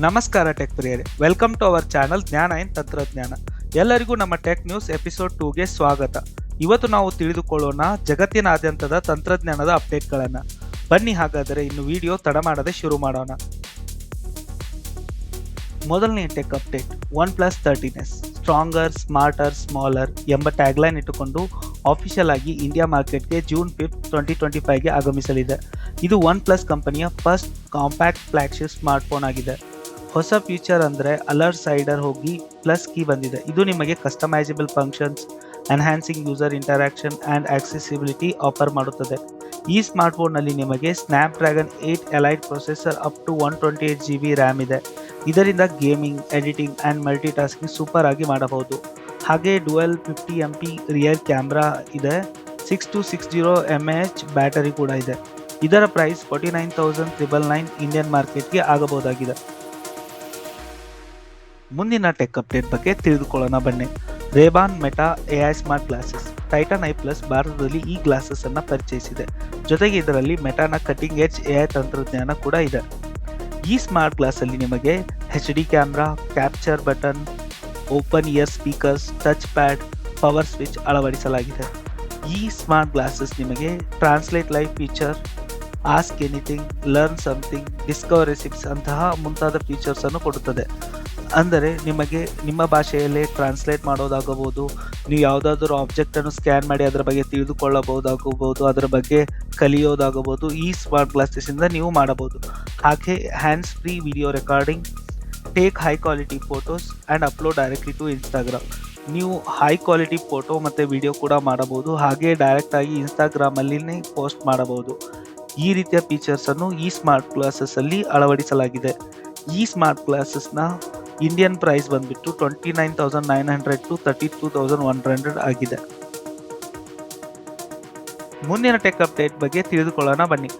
ನಮಸ್ಕಾರ ಟೆಕ್ ಪ್ರಿಯರೇ. Welcome to our channel ಜ್ಞಾನ ಇನ್ ತಂತ್ರಜ್ಞಾನ ಎಲ್ಲರಿಗೂ ನಮ್ಮ ಟೆಕ್ ನ್ಯೂಸ್ ಎಪಿಸೋಡ್ ಟೂಗೆ ಸ್ವಾಗತ. ಇವತ್ತು ನಾವು ತಿಳಿದುಕೊಳ್ಳೋಣ ಜಗತ್ತಿನಾದ್ಯಂತದ ತಂತ್ರಜ್ಞಾನದ ಅಪ್ಡೇಟ್ಗಳನ್ನು ಬನ್ನಿ ಹಾಗಾದರೆ ಇನ್ನು ವಿಡಿಯೋ ತಡ ಮಾಡದೆ ಶುರು ಮಾಡೋಣ. ಮೊದಲನೇ tech update one plus thirteen S stronger smarter smaller ಎಂಬ ಟ್ಯಾಗ್ಲೈನ್ ಇಟ್ಟುಕೊಂಡು ಆಫಿಷಿಯಲ್ ಆಗಿ ಇಂಡಿಯಾ ಮಾರ್ಕೆಟ್ಗೆ ಜೂನ್ ಫಿಫ್ತ್ ಟ್ವೆಂಟಿ ಟ್ವೆಂಟಿ ಫೈವ್ಗೆ ಆಗಮಿಸಲಿದೆ. ಇದು ಒನ್ ಪ್ಲಸ್ ಕಂಪನಿಯ ಫಸ್ಟ್ ಕಾಂಪ್ಯಾಕ್ಟ್ ಫ್ಲಾಗ್ಶಿಪ್ ಸ್ಮಾರ್ಟ್ಫೋನ್ ಆಗಿದೆ. ಹೊಸ ಫೀಚರ್ ಅಂದರೆ ಅಲರ್ಟ್ ಸೈಡರ್ ಹೋಗಿ ಪ್ಲಸ್ ಕೀ ಬಂದಿದೆ. ಇದು ನಿಮಗೆ customisable functions enhancing user interaction and accessibility offer ಮಾಡುತ್ತದೆ. ಈ ಸ್ಮಾರ್ಟ್ಫೋನ್ನಲ್ಲಿ ನಿಮಗೆ snapdragon eight elite processor up to one twenty eight G B RAM ಇದೆ. ಇದರಿಂದ gaming editing and multitasking super ಆಗಿ ಮಾಡಬಹುದು. ಹಾಗೆ dual fifty M P rear camera ಇದೆ. Six two six zero M H battery ಕೂಡ ಇದೆ. ಇದರ price forty nine thousand triple nine Indian ಮಾರ್ಕೆಟ್ಗೆ ಆಗಬಹುದಾಗಿದೆ. ಮುಂದಿನ ಟೆಕ್ ಅಪ್ಡೇಟ್ ಬಗ್ಗೆ ತಿಳಿದುಕೊಳ್ಳೋಣ ಬನ್ನಿ. Ray Ban Meta A I smart glasses Titan eye plus ಭಾರತದಲ್ಲಿ ಈ ಗ್ಲಾಸಸ್ ಅನ್ನು ಪರಿಚಯಿಸಿದೆ. ಜೊತೆಗೆ ಇದರಲ್ಲಿ ಮೆಟಾನ ಕಟಿಂಗ್ ಎಡ್ಜ್ ಎ ಐ ತಂತ್ರಜ್ಞಾನ ಕೂಡ ಇದೆ. ಈ ಸ್ಮಾರ್ಟ್ ಗ್ಲಾಸಲ್ಲಿ ನಿಮಗೆ H D camera capture button open ear speakers touch pad power switch ಅಳವಡಿಸಲಾಗಿದೆ. ಈ ಸ್ಮಾರ್ಟ್ ಗ್ಲಾಸಸ್ ನಿಮಗೆ translate live feature ask anything learn something discover recipes ಅಂತಹ ಮುಂತಾದ ಫೀಚರ್ಸನ್ನು ಕೊಡುತ್ತದೆ. ಅಂದರೆ ನಿಮಗೆ ನಿಮ್ಮ ಭಾಷೆಯಲ್ಲೇ ಟ್ರಾನ್ಸ್ಲೇಟ್ ಮಾಡೋದಾಗಬಹುದು. ನೀವು ಯಾವುದಾದ್ರೂ ಆಬ್ಜೆಕ್ಟನ್ನು ಸ್ಕ್ಯಾನ್ ಮಾಡಿ ಅದರ ಬಗ್ಗೆ ತಿಳಿದುಕೊಳ್ಳಬಹುದಾಗಬಹುದು, ಅದರ ಬಗ್ಗೆ ಕಲಿಯೋದಾಗಬಹುದು, ಈ ಸ್ಮಾರ್ಟ್ ಗ್ಲಾಸಸ್ಸಿಂದ ನೀವು ಮಾಡಬಹುದು. ಹಾಗೆ hands free video recording take high quality photos and upload directly to Instagram ನೀವು ಹೈ ಕ್ವಾಲಿಟಿ ಫೋಟೋ ಮತ್ತು ವಿಡಿಯೋ ಕೂಡ ಮಾಡಬಹುದು, ಹಾಗೆ ಡೈರೆಕ್ಟಾಗಿ ಇನ್ಸ್ಟಾಗ್ರಾಮಲ್ಲಿನೇ ಪೋಸ್ಟ್ ಮಾಡಬಹುದು. ಈ ರೀತಿಯ ಫೀಚರ್ಸನ್ನು ಈ ಸ್ಮಾರ್ಟ್ ಗ್ಲಾಸಸ್ಸಲ್ಲಿ ಅಳವಡಿಸಲಾಗಿದೆ. ಈ ಸ್ಮಾರ್ಟ್ ಗ್ಲಾಸಸ್ನ ಇಂಡಿಯನ್ ಪ್ರೈಸ್ ಬಂದ್ಬಿಟ್ಟು twenty nine thousand nine hundred to thirty two thousand one hundred ಆಗಿದೆ. ಮುಂದಿನ ಟೆಕ್ ಅಪ್ಡೇಟ್ ಬಗ್ಗೆ ತಿಳಿದುಕೊಳ್ಳೋಣ, ಬನ್ನಿ.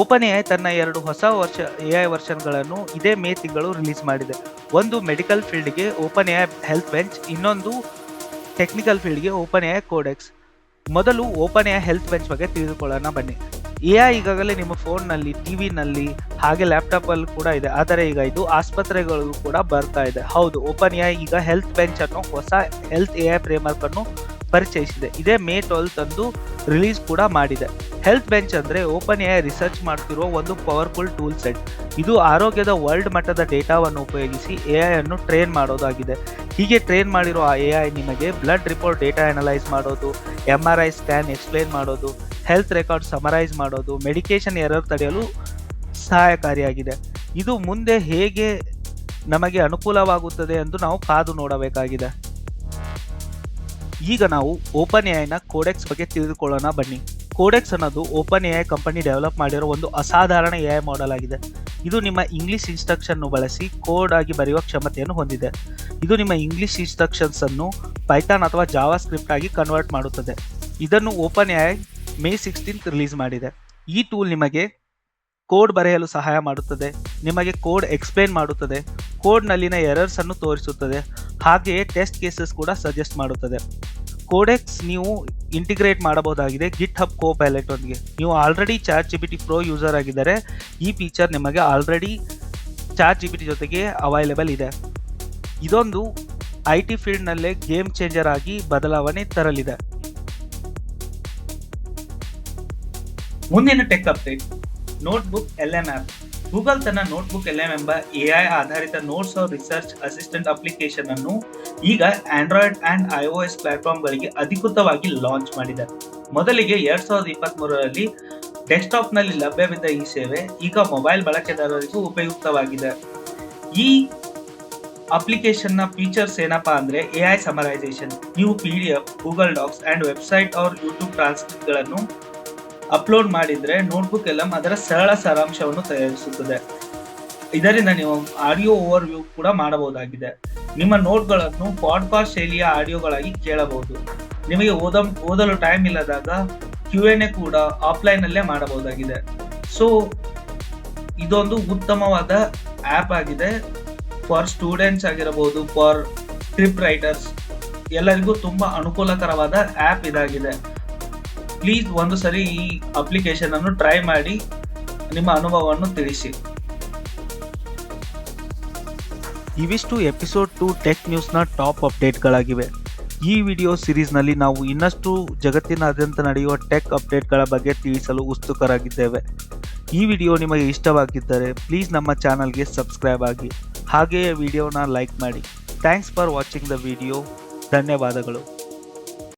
ಓಪನ್ ಎಐ ತನ್ನ ಎರಡು ಹೊಸ ವರ್ಷ ಎ ಐ ವರ್ಷನ್ಗಳನ್ನು ಇದೇ ಮೇ ತಿಂಗಳು ರಿಲೀಸ್ ಮಾಡಿದೆ. ಒಂದು medical ಫೀಲ್ಡ್ಗೆ open A I health bench ಇನ್ನೊಂದು ಟೆಕ್ನಿಕಲ್ ಫೀಲ್ಡ್ಗೆ ಓಪನ್ ಎಐ ಕೋಡೆಕ್ಸ್ ಮೊದಲು ಓಪನ್ ಎಐ ಹೆಲ್ತ್ ಬೆಂಚ್ ಬಗ್ಗೆ ತಿಳಿದುಕೊಳ್ಳೋಣ, ಬನ್ನಿ. ಎ ಐ ಈಗಾಗಲೇ ನಿಮ್ಮ ಫೋನ್ನಲ್ಲಿ, ಟಿ ವಿನಲ್ಲಿ, ಹಾಗೆ ಲ್ಯಾಪ್ಟಾಪಲ್ಲಿ ಕೂಡ ಇದೆ. ಆದರೆ ಈಗ ಇದು ಆಸ್ಪತ್ರೆಗಳಿಗೂ ಕೂಡ ಬರ್ತಾ ಇದೆ. ಹೌದು, ಓಪನ್ ಎ ಈಗ ಹೆಲ್ತ್ ಬೆಂಚ್ ಅನ್ನೋ ಹೊಸ ಹೆಲ್ತ್ ಎ ಐ ಫ್ರೇಮ್ವರ್ಕ್ ಅನ್ನು ಪರಿಚಯಿಸಿದೆ. ಇದೇ ಮೇ ಟ್ವೆಲ್ತ್ ಅಂದು ರಿಲೀಸ್ ಕೂಡ ಮಾಡಿದೆ. ಹೆಲ್ತ್ ಬೆಂಚ್ ಅಂದರೆ ಓಪನ್ ಎ ಐ ರಿಸರ್ಚ್ ಮಾಡ್ತಿರುವ ಒಂದು ಪವರ್ಫುಲ್ ಟೂಲ್ ಸೆಟ್. ಇದು ಆರೋಗ್ಯದ ವರ್ಲ್ಡ್ ಮಟ್ಟದ ಡೇಟಾವನ್ನು ಉಪಯೋಗಿಸಿ ಎ ಐ ಅನ್ನು ಟ್ರೈನ್ ಮಾಡೋದಾಗಿದೆ. ಹೀಗೆ ಟ್ರೈನ್ ಮಾಡಿರೋ ಆ ಎ ಐ ನಿಮಗೆ ಬ್ಲಡ್ ರಿಪೋರ್ಟ್ ಡೇಟಾ ಅನಲೈಸ್ ಮಾಡೋದು M R I scan explain ಮಾಡೋದು ಹೆಲ್ತ್ ರೆಕಾರ್ಡ್ ಸಮರೈಸ್ ಮಾಡೋದು ಮೆಡಿಕೇಶನ್ ಎರರ್ ತಡೆಯಲು ಸಹಾಯಕಾರಿಯಾಗಿದೆ. ಇದು ಮುಂದೆ ಹೇಗೆ ನಮಗೆ ಅನುಕೂಲವಾಗುತ್ತದೆ ಎಂದು ನಾವು ಕಾದು ನೋಡಬೇಕಾಗಿದೆ. ಈಗ ನಾವು ಓಪನ್ ಎಐನ ಕೋಡೆಕ್ಸ್ ಬಗ್ಗೆ ತಿಳಿದುಕೊಳ್ಳೋಣ ಬನ್ನಿ. ಕೋಡೆಕ್ಸ್ ಅನ್ನೋದು ಓಪನ್ ಎಐ ಕಂಪನಿ ಡೆವಲಪ್ ಮಾಡಿರೋ ಒಂದು ಅಸಾಧಾರಣ ಎಐ ಮಾಡೆಲ್ ಆಗಿದೆ. ಇದು ನಿಮ್ಮ ಇಂಗ್ಲಿಷ್ ಇನ್ಸ್ಟ್ರಕ್ಷನ್ ಬಳಸಿ ಕೋಡ್ ಆಗಿ ಬರೆಯುವ ಕ್ಷಮತೆಯನ್ನು ಹೊಂದಿದೆ. ಇದು ನಿಮ್ಮ ಇಂಗ್ಲಿಷ್ ಇನ್ಸ್ಟ್ರಕ್ಷನ್ಸ್ ಅನ್ನು ಪೈಥಾನ್ ಅಥವಾ ಜಾವಾ ಸ್ಕ್ರಿಪ್ಟ್ ಆಗಿ ಕನ್ವರ್ಟ್ ಮಾಡುತ್ತದೆ. ಇದನ್ನು open A I May sixteenth release ಮಾಡಿದೆ. ಈ ಟೂಲ್ ನಿಮಗೆ ಕೋಡ್ ಬರೆಯಲು ಸಹಾಯ ಮಾಡುತ್ತದೆ. ನಿಮಗೆ ಕೋಡ್ ಎಕ್ಸ್ಪ್ಲೇನ್ ಮಾಡುತ್ತದೆ. ಕೋಡ್ನಲ್ಲಿನ ಎರರ್ಸ್ ಅನ್ನು ತೋರಿಸುತ್ತದೆ. ಹಾಗೆಯೇ ಟೆಸ್ಟ್ ಕೇಸಸ್ ಕೂಡ ಸಜೆಸ್ಟ್ ಮಾಡುತ್ತದೆ. ಕೋಡೆಕ್ಸ್ ನೀವು ಇಂಟಿಗ್ರೇಟ್ ಮಾಡಬಹುದಾಗಿದೆ ಗಿಟ್ ಹಬ್ ಕೋ ಪೈಲಟ್ ಒಂದಿಗೆ ನೀವು already charge G P T pro user ಆಗಿದ್ದರೆ ಈ ಫೀಚರ್ ನಿಮಗೆ ಆಲ್ರೆಡಿ ಚಾರ್ಜ್ ಜಿ ಬಿ ಟಿ ಜೊತೆಗೆ ಅವೈಲೇಬಲ್ ಇದೆ. ಇದೊಂದು ಐ ಟಿ ಫೀಲ್ಡ್ನಲ್ಲೇ ಗೇಮ್ ಚೇಂಜರ್ ಆಗಿ ಬದಲಾವಣೆ ತರಲಿದೆ. ಮುಂದಿನ tech update notebook L M app Google ತನ್ನ ನೋಟ್ಬುಕ್ ಎಲ್ ಎಂ ಎಂಬ ಎಐ ಆಧಾರಿತ notes of research assistant application ಅನ್ನು ಈಗ ಆಂಡ್ರಾಯ್ಡ್ ಅಂಡ್ ಐಒಎಸ್ ಪ್ಲಾಟ್ಫಾರ್ಮ್ಗಳಿಗೆ ಅಧಿಕೃತವಾಗಿ ಲಾಂಚ್ ಮಾಡಿದೆ. ಮೊದಲಿಗೆ ಎರಡ್ ಸಾವಿರದ ಇಪ್ಪತ್ತ್ ಡೆಸ್ಕ್ಟಾಪ್ನಲ್ಲಿ ಲಭ್ಯವಿದ್ದ ಈ ಸೇವೆ ಈಗ ಮೊಬೈಲ್ ಬಳಕೆದಾರರಿಗೂ ಉಪಯುಕ್ತವಾಗಿದೆ. ಈ ಅಪ್ಲಿಕೇಶನ್ನ ಫೀಚರ್ಸ್ ಏನಪ್ಪಾ ಅಂದ್ರೆ ಎ ಐ ಸಮರೈಸೇಷನ್ ನೀವು P D F Google docs and website ಅವ್ರ ಯೂಟ್ಯೂಬ್ ಟ್ರಾನ್ಸ್ಕ್ರಿಪ್ಟ್ಗಳನ್ನು ಅಪ್ಲೋಡ್ ಮಾಡಿದ್ರೆ ನೋಟ್ಬುಕ್ ಎಲ್ಲ ಅದರ ಸರಳ ಸಾರಾಂಶವನ್ನು ತಯಾರಿಸುತ್ತದೆ. ಇದರಿಂದ ನೀವು ಆಡಿಯೋ ಓವರ್ ವ್ಯೂ ಕೂಡ ಮಾಡಬಹುದಾಗಿದೆ. ನಿಮ್ಮ ನೋಟ್ಗಳನ್ನು ಪಾಡ್ಕಾಸ್ಟ್ ಶೈಲಿಯ ಆಡಿಯೋಗಳಾಗಿ ಕೇಳಬಹುದು. ನಿಮಗೆ ಓದ, ಓದಲು ಟೈಮ್ ಇಲ್ಲದಾಗ ಕ್ಯೂ ಎನ್ ಎ ಕೂಡ ಆಫ್ಲೈನ್ ಅಲ್ಲೇ ಮಾಡಬಹುದಾಗಿದೆ. ಸೊ ಇದೊಂದು ಉತ್ತಮವಾದ ಆ್ಯಪ್ ಆಗಿದೆ. ಫಾರ್ ಸ್ಟೂಡೆಂಟ್ಸ್ ಆಗಿರಬಹುದು ಫಾರ್ ಟ್ರಿಪ್ ರೈಟರ್ಸ್ ಎಲ್ಲರಿಗೂ ತುಂಬ ಅನುಕೂಲಕರವಾದ ಆ್ಯಪ್ ಇದಾಗಿದೆ. ಪ್ಲೀಸ್ ಒಂದು ಸರಿ ಈ ಅಪ್ಲಿಕೇಶನ್ ಅನ್ನು ಟ್ರೈ ಮಾಡಿ ನಿಮ್ಮ ಅನುಭವವನ್ನು ತಿಳಿಸಿ. ಇವಿಷ್ಟು ಎಪಿಸೋಡ್ ಟು ಟೆಕ್ ನ್ಯೂಸ್ನ ಟಾಪ್ ಅಪ್ಡೇಟ್ಗಳಾಗಿವೆ ಈ ವಿಡಿಯೋ ಸಿರೀಸ್ನಲ್ಲಿ ನಾವು ಇನ್ನಷ್ಟು ಜಗತ್ತಿನಾದ್ಯಂತ ನಡೆಯುವ ಟೆಕ್ ಅಪ್ಡೇಟ್ಗಳ ಬಗ್ಗೆ ತಿಳಿಸಲು ಉತ್ಸುಕರಾಗಿದ್ದೇವೆ. ಈ ವಿಡಿಯೋ ನಿಮಗೆ ಇಷ್ಟವಾಗಿದ್ದರೆ ಪ್ಲೀಸ್ ನಮ್ಮ ಚಾನಲ್ಗೆ ಸಬ್ಸ್ಕ್ರೈಬ್ ಆಗಿ. ಹಾಗೆಯೇ ವಿಡಿಯೋನ ಲೈಕ್ ಮಾಡಿ. Thanks for watching the video ಧನ್ಯವಾದಗಳು.